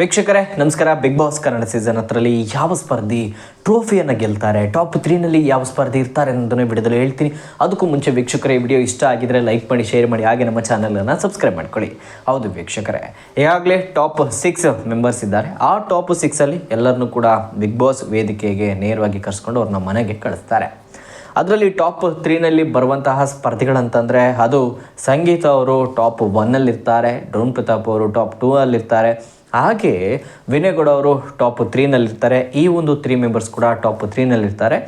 ವೀಕ್ಷಕರೇ, ನಮಸ್ಕಾರ. Big boss Kannada season ಹತ್ತರಲ್ಲಿ ಯಾವ ಸ್ಪರ್ಧಿ ಟ್ರೋಫಿಯನ್ನು ಗೆಲ್ತಾರೆ? ಟಾಪ್ ತ್ರೀನಲ್ಲಿ ಯಾವ ಸ್ಪರ್ಧಿ ಇರ್ತಾರೆ ಅನ್ನೋದನ್ನು ವಿಡಿಯೋದಲ್ಲಿ ಹೇಳ್ತೀನಿ. ಅದಕ್ಕೂ ಮುಂಚೆ ವೀಕ್ಷಕರೇ ವಿಡಿಯೋ ಇಷ್ಟ ಆಗಿದ್ರೆ ಲೈಕ್ ಮಾಡಿ ಶೇರ್ ಮಾಡಿ, ಹಾಗೆ ನಮ್ಮ ಚಾನಲನ್ನು ಸಬ್ಸ್ಕ್ರೈಬ್ ಮಾಡ್ಕೊಳ್ಳಿ. ಹೌದು ವೀಕ್ಷಕರೇ, ಈಗಾಗಲೇ ಟಾಪ್ ಸಿಕ್ಸ್ ಮೆಂಬರ್ಸ್ ಇದ್ದಾರೆ. ಆ ಟಾಪ್ ಸಿಕ್ಸಲ್ಲಿ ಎಲ್ಲರನ್ನೂ ಕೂಡ ಬಿಗ್ ಬಾಸ್ ವೇದಿಕೆಗೆ ನೇರವಾಗಿ ಕರೆಸ್ಕೊಂಡು ಅವ್ರನ್ನ ಮನೆಗೆ ಕಳಿಸ್ತಾರೆ. ಅದರಲ್ಲಿ ಟಾಪ್ ತ್ರೀನಲ್ಲಿ ಬರುವಂತಹ ಸ್ಪರ್ಧಿಗಳಂತಂದರೆ, ಅದು ಸಂಗೀತ ಅವರು ಟಾಪ್ ಒನ್ನಲ್ಲಿರ್ತಾರೆ ಡ್ರೋನ್ ಪ್ರತಾಪ್ ಅವರು ಟಾಪ್ ಟೂ ಅಲ್ಲಿರ್ತಾರೆ ಹಾಗೆ ವಿನಯ್ಗೌಡ ಅವರು ಟಾಪ್ ತ್ರೀನಲ್ಲಿರ್ತಾರೆ ಈ ಒಂದು ತ್ರೀ ಮೆಂಬರ್ಸ್ ಕೂಡ ಟಾಪ್ ತ್ರೀನಲ್ಲಿರ್ತಾರೆ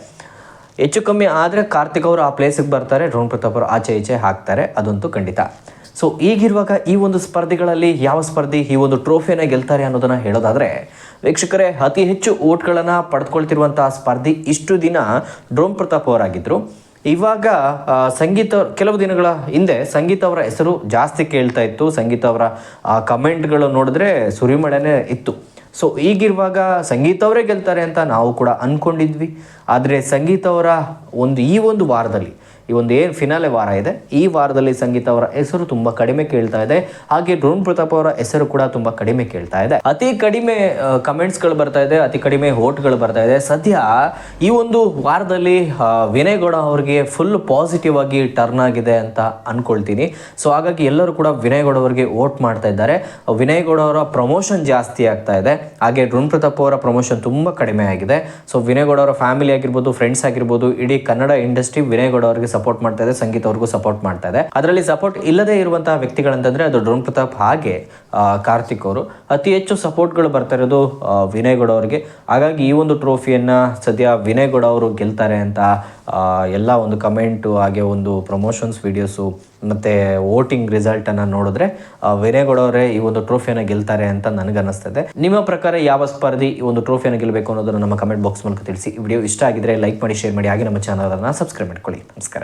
ಹೆಚ್ಚು ಕಮ್ಮಿ ಆದರೆ ಕಾರ್ತಿಕ್ ಅವರು ಆ ಪ್ಲೇಸಿಗೆ ಬರ್ತಾರೆ. ಡ್ರೋನ್ ಪ್ರತಾಪ್ ಅವರು ಆಚೆ ಈಚೆ ಹಾಕ್ತಾರೆ. ಅದಂತೂ ಖಂಡಿತ. ಸೊ ಈಗಿರುವಾಗ ಈ ಒಂದು ಸ್ಪರ್ಧೆಗಳಲ್ಲಿ ಯಾವ ಸ್ಪರ್ಧಿ, ಈ ಒಂದು ಟ್ರೋಫಿಯನ್ನು ಗೆಲ್ತಾರೆ ಅನ್ನೋದನ್ನು ಹೇಳೋದಾದರೆ, ವೀಕ್ಷಕರೇ, ಅತಿ ಹೆಚ್ಚು ಓಟ್ಗಳನ್ನು ಪಡೆದುಕೊಳ್ತಿರುವಂತಹ ಸ್ಪರ್ಧಿ ಇಷ್ಟು ದಿನ ಡ್ರೋಮ್ ಪ್ರತಾಪ್ ಅವರಾಗಿದ್ದರು ಇವಾಗ ಸಂಗೀತ, ಕೆಲವು ದಿನಗಳ ಹಿಂದೆ ಸಂಗೀತ ಅವರ ಹೆಸರು ಜಾಸ್ತಿ ಕೇಳ್ತಾ ಇತ್ತು. ಸಂಗೀತ ಅವರ ಕಮೆಂಟ್ಗಳು ನೋಡಿದ್ರೆ ಸುರಿಮಳೆನೇ ಇತ್ತು. ಸೊ ಈಗಿರುವಾಗ ಸಂಗೀತ ಅವರೇ ಗೆಲ್ತಾರೆ ಅಂತ ನಾವು ಕೂಡ ಅಂದ್ಕೊಂಡಿದ್ವಿ ಆದರೆ ಸಂಗೀತ ಅವರ ಒಂದು, ಈ ಒಂದು ವಾರದಲ್ಲಿ, ಈ ಒಂದು ಏನು ಫಿನಾಲೆ ವಾರ ಇದೆ. ಈ ವಾರದಲ್ಲಿ ಸಂಗೀತ ಅವರ ಹೆಸರು ತುಂಬ ಕಡಿಮೆ ಕೇಳ್ತಾ ಇದೆ. ಹಾಗೆ ಡ್ರೋನ್ ಪ್ರತಾಪ್ ಅವರ ಹೆಸರು ಕೂಡ ತುಂಬ ಕಡಿಮೆ ಕೇಳ್ತಾ ಇದೆ. ಅತಿ ಕಡಿಮೆ ಕಮೆಂಟ್ಸ್ಗಳು ಬರ್ತಾ ಇದೆ, ಅತಿ ಕಡಿಮೆ ಓಟ್ಗಳು ಬರ್ತಾ ಇದೆ. ಸದ್ಯ ಈ ಒಂದು ವಾರದಲ್ಲಿ ವಿನಯ್ ಗೌಡ ಅವರಿಗೆ ಫುಲ್ ಪಾಸಿಟಿವ್ ಆಗಿ ಟರ್ನ್ ಆಗಿದೆ ಅಂತ ಅಂದ್ಕೊಳ್ತೀನಿ ಸೊ ಹಾಗಾಗಿ ಎಲ್ಲರೂ ಕೂಡ ವಿನಯ್ ಗೌಡ ಅವರಿಗೆ ವೋಟ್ ಮಾಡ್ತಾ ಇದ್ದಾರೆ. ವಿನಯ್ ಗೌಡ ಅವರ ಪ್ರಮೋಷನ್ ಜಾಸ್ತಿ ಆಗ್ತಾ ಇದೆ. ಹಾಗೆ ಡ್ರೋನ್ ಪ್ರತಾಪ್ ಅವರ ಪ್ರಮೋಷನ್ ತುಂಬ ಕಡಿಮೆ ಆಗಿದೆ. ಸೊ ವಿನಯಗೌಡ ಅವರ ಫ್ಯಾಮಿಲಿ ಆಗಿರ್ಬೋದು ಫ್ರೆಂಡ್ಸ್ ಆಗಿರ್ಬೋದು, ಇಡೀ ಕನ್ನಡ ಇಂಡಸ್ಟ್ರಿ ವಿನಯಗೌಡ ಅವರಿಗೆ ಸಪೋರ್ಟ್ ಮಾಡ್ತಾ ಇದೆ, ಸಂಗೀತ ಅವ್ರಿಗೂ ಸಪೋರ್ಟ್ ಮಾಡ್ತಾ ಇದೆ. ಅದರಲ್ಲಿ ಸಪೋರ್ಟ್ ಇಲ್ಲದೆ ಇರುವಂತಹ ವ್ಯಕ್ತಿಗಳಂತಂದ್ರೆ ಅದು ರುಣ್ ಪ್ರತಾಪ್ ಹಾಗೆ ಕಾರ್ತಿಕ್ ಅವರು. ಅತಿ ಹೆಚ್ಚು ಸಪೋರ್ಟ್ಗಳು ಬರ್ತಾ ಇರೋದು ವಿನಯಗೌಡ ವಿನಯ್ ಗೌಡ ಅವರಿಗೆ. ಹಾಗಾಗಿ ಈ ಒಂದು ಟ್ರೋಫಿಯನ್ನ ಸದ್ಯ ವಿನಯ್ ಗೌಡ ಅವರು ಗೆಲ್ತಾರೆ ಅಂತ ಎಲ್ಲ ಒಂದು ಕಮೆಂಟು ಹಾಗೆ ಒಂದು ಪ್ರಮೋಷನ್ಸ್ ವಿಡಿಯೋಸು ಮತ್ತು ವೋಟಿಂಗ್ ರಿಸಲ್ಟನ್ನು ನೋಡಿದ್ರೆ ಅವರೇ ಈ ಒಂದು ಟ್ರೋಫಿಯನ್ನು ಗೆಲ್ತಾರೆ ಅಂತ ನನಗನ್ನಿಸ್ತದೆ. ನಿಮ್ಮ ಪ್ರಕಾರ ಯಾವ ಸ್ಪರ್ಧಿ ಈ ಒಂದು ಟ್ರೋಫಿಯನ್ನು ಗೆಲ್ಲಬೇಕು ಅನ್ನೋದನ್ನು ನಮ್ಮ ಕಮೆಂಟ್ ಬಾಕ್ಸ್ ಮೂಲಕ ತಿಳಿಸಿ. ವಿಡಿಯೋ ಇಷ್ಟ ಆಗಿದ್ರೆ ಲೈಕ್ ಮಾಡಿ, ಶೇರ್ ಮಾಡಿ. ಹಾಗೆ ನಮ್ಮ ಚಾನಲನ್ನು ಸಬ್ಸ್ಕ್ರೈಬ್ ಮಾಡ್ಕೊಳ್ಳಿ. ನಮಸ್ಕಾರ.